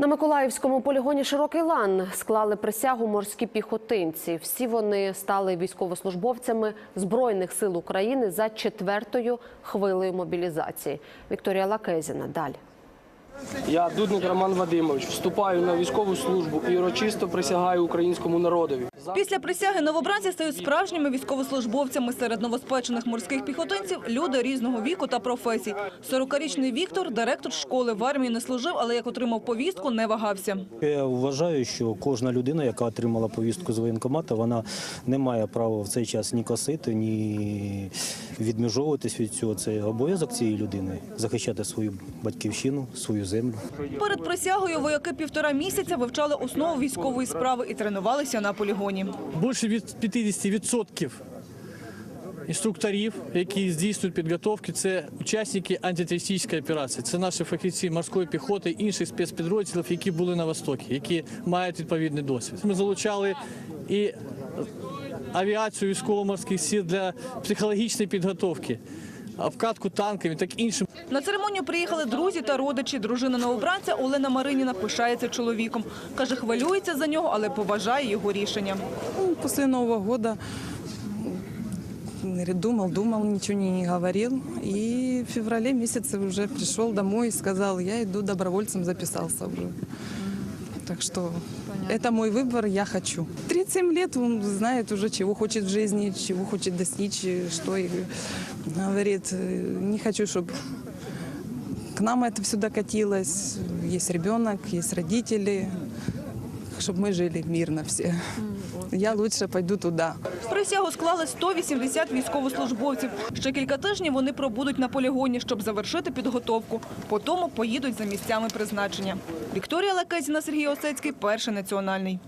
На Миколаївському полігоні Широкий лан склали присягу морські піхотинці. Всі вони стали військовослужбовцями Збройних сил України за четвертою хвилею мобілізації. Вікторія Лакезіна далі. Я Дудник Роман Вадимович, вступаю на військову службу і урочисто присягаю українському народові. Після присяги новобранці стають справжніми військовослужбовцями. Серед новоспечених морських піхотинців – люди різного віку та професій. 40-річний Віктор – директор школи. В армії не служив, але як отримав повістку, не вагався. Я вважаю, що кожна людина, яка отримала повістку з воєнкомату, вона не має права в цей час ні косити, ні відміжовуватись від цього. Це обов'язок цієї людини захищати свою батьківщину, свою землю. Перед присягою вояки півтора місяця вивчали основу військової справи і тренувалися на полігоні. Більше від 50% інструкторів, які здійснюють підготовки, це учасники антитерористичної операції. Це наші фахівці морської піхоти, інших спецпідрозділів, які були на Востокі, які мають відповідний досвід. Ми залучали і авіацію військово-морських сил для психологічної підготовки, обкатку танками, так іншим. На церемонію приїхали друзі та родичі. Дружина новобранця Олена Мариніна пишається чоловіком. Каже, хвилюється за нього, але поважає його рішення. Ну, После Нового говорит, думал, думал, ничего не, не говорил. И в феврале месяце уже пришел домой и сказал, я иду добровольцем, записался уже. Так что это мой выбор, я хочу. 37 лет он знает уже, чего хочет в жизни, чего хочет достичь, и что. И говорит, э, не хочу, чтобы к нам это все докатилось. Есть ребенок, есть родители, чтобы мы жили мирно все. Я лучше пойду туда. Присягу склали 180 військовослужбовців. Ще кілька тижнів вони пробудуть на полігоні, щоб завершити підготовку. Потім поїдуть за місцями призначення. Вікторія Лакезіна, Сергій Осецький, перший національний.